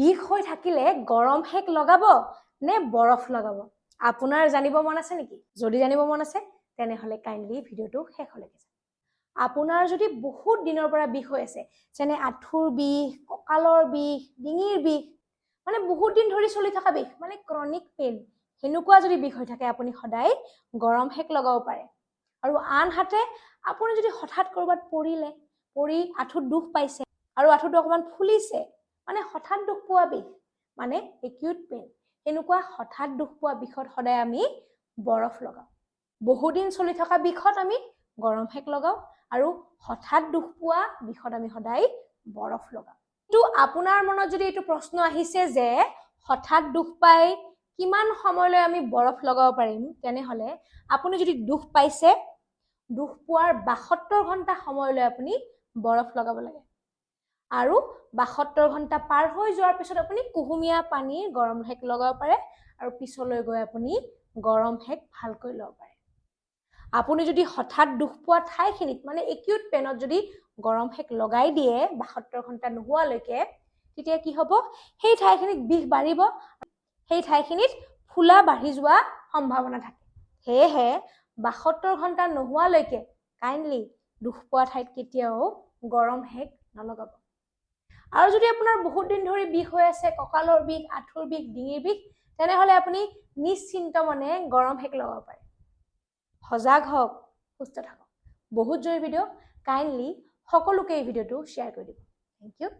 বিষ হৈ থাকিলে গৰম সেক লগাব নে বৰফ লগাব? আপোনাৰ জানিব মন আছে নেকি? যদি জানিব মন আছে তেনেহ'লে কাইণ্ডলি ভিডিঅ'টো শেষলৈকে আপোনাৰ যদি বহুত দিনৰ পৰা বিষ হৈ আছে যেনে আঁঠুৰ বিষ কঁকালৰ বিষ ডিঙিৰ বিষ মানে বহুত দিন ধৰি চলি থকা বিষ মানে ক্ৰনিক পেইন সেনেকুৱা যদি বিষ হৈ থাকে আপুনি সদায় গৰম সেক লগাব পাৰে। আৰু আনহাতে আপুনি যদি হঠাৎ ক'ৰবাত পৰিলে পৰি আঁঠুত দুখ পাইছে আৰু আঁঠুটো অকণমান ফুলিছে মানে হঠাৎ দুখ পোৱা বিষ মানে একিউট পেইন এনেকুৱা হঠাৎ দুখ পোৱা বিষত সদায় আমি বৰফ লগাওঁ। বহুদিন চলি থকা বিষত আমি গৰম সেক লগাওঁ আৰু হঠাৎ দুখ পোৱা বিষত আমি সদায় বৰফ লগাওঁ। কিন্তু আপোনাৰ মনত যদি এইটো প্ৰশ্ন আহিছে যে হঠাৎ দুখ পাই কিমান সময়লৈ আমি বৰফ লগাব পাৰিম তেনেহ'লে আপুনি যদি দুখ পাইছে দুখ পোৱাৰ বাসত্তৰ ঘণ্টা সময়লৈ আপুনি বৰফ লগাব লাগে। আৰু বাসত্তৰ ঘণ্টা পাৰ হৈ যোৱাৰ পিছত আপুনি কুহুমীয়া পানীৰ গৰম সেক লগাব পাৰে আৰু পিছলৈ গৈ আপুনি গৰম সেক ভালকৈ ল'ব পাৰে। আপুনি যদি হঠাৎ দুখ পোৱা ঠাইখিনিত মানে একিউট পেইনত যদি গৰম সেক লগাই দিয়ে বাসত্তৰ ঘণ্টা নোহোৱালৈকে তেতিয়া কি হ'ব? সেই ঠাইখিনিত বিষ বাঢ়িব সেই ঠাইখিনিত ফুলা বাঢ়ি যোৱা সম্ভাৱনা থাকে। সেয়েহে বাসত্তৰ ঘণ্টা নোহোৱালৈকে কাইণ্ডলি দুখ পোৱা ঠাইত কেতিয়াও গৰম সেক নলগাব। আৰু যদি আপোনাৰ বহুত দিন ধৰি বিষ হৈ আছে কঁকালৰ বিষ আঁঠুৰ বিষ ডিঙিৰ বিষ তেনেহ'লে আপুনি নিশ্চিন্ত মনে গৰম সেক লগাব পাৰে। সজাগ হওক সুস্থ থাকক। বহুত জৰুৰী ভিডিঅ' কাইণ্ডলি সকলোকে এই ভিডিঅ'টো শ্বেয়াৰ কৰি দিব। Thank U